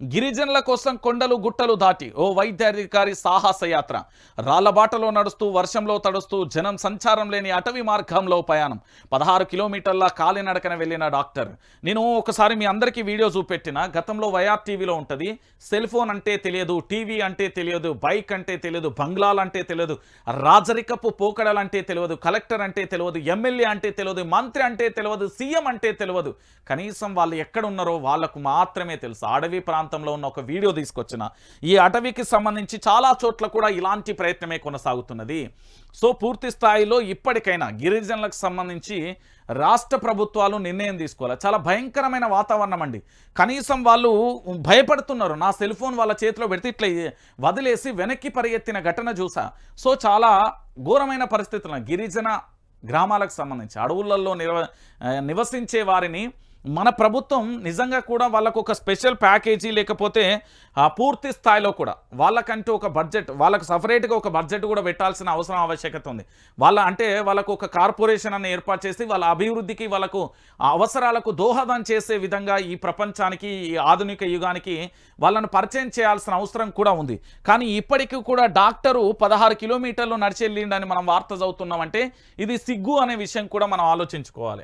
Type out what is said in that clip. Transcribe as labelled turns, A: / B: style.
A: గిరిజనుల కోసం కొండలు గుట్టలు దాటి ఓ వైద్యాధికారి సాహస యాత్ర. రాళ్ళబాటలో నడుస్తూ వర్షంలో తడుస్తూ జనం సంచారం లేని అటవీ మార్గంలో ప్రయాణం. పదహారు కిలోమీటర్ల కాలినడకన వెళ్ళిన డాక్టర్ నేను ఒకసారి మీ అందరికీ వీడియో చూపెట్టిన గతంలో వైఆర్ టీవీలో ఉంటుంది. సెల్ ఫోన్ అంటే తెలియదు టీవీ అంటే తెలియదు బైక్ అంటే తెలియదు బంగ్లాలు అంటే తెలియదు రాజరికపు పోకడలు అంటే తెలియదు కలెక్టర్ అంటే తెలియదు ఎమ్మెల్యే అంటే తెలియదు మంత్రి అంటే తెలియదు సీఎం అంటే తెలియదు. కనీసం వాళ్ళు ఎక్కడ ఉన్నారో వాళ్ళకు మాత్రమే తెలుసు. అడవి ప్రాంతం ప్రాంతంలో ఉన్న ఒక వీడియో తీసుకొచ్చిన. ఈ అటవీకి సంబంధించి చాలా చోట్ల కూడా ఇలాంటి ప్రయత్నమే కొనసాగుతున్నది. సో పూర్తి స్థాయిలో ఇప్పటికైనా గిరిజనులకు సంబంధించి రాష్ట్ర ప్రభుత్వాలు నిర్ణయం తీసుకోవాలి? చాలా భయంకరమైన వాతావరణం అండి. కనీసం వాళ్ళు భయపడుతున్నారు. నా సెల్ ఫోన్ వాళ్ళ చేతిలో పెడితే ఇట్లా వదిలేసి వెనక్కి పరిగెత్తిన ఘటన చూసా. సో చాలా ఘోరమైన పరిస్థితులు గిరిజన గ్రామాలకు సంబంధించి అడవులలో నివ నివసించే వారిని మన ప్రభుత్వం నిజంగా కూడా వాళ్ళకు ఒక స్పెషల్ ప్యాకేజీ లేకపోతే ఆ పూర్తి స్థాయిలో కూడా వాళ్ళకంటూ ఒక బడ్జెట్ వాళ్ళకు సపరేట్గా ఒక బడ్జెట్ కూడా పెట్టాల్సిన అవసరం ఆవశ్యకత ఉంది. వాళ్ళ అంటే వాళ్ళకు ఒక కార్పొరేషన్ అని ఏర్పాటు చేసి వాళ్ళ అభివృద్ధికి వాళ్ళకు అవసరాలకు దోహదం చేసే విధంగా ఈ ప్రపంచానికి ఈ ఆధునిక యుగానికి వాళ్ళను పరిచయం చేయాల్సిన అవసరం కూడా ఉంది. కానీ ఇప్పటికీ కూడా డాక్టరు పదహారు కిలోమీటర్లు నడిచి వెళ్ళిండని మనం వార్త చదువుతున్నామంటే ఇది సిగ్గు అనే విషయం కూడా మనం ఆలోచించుకోవాలి.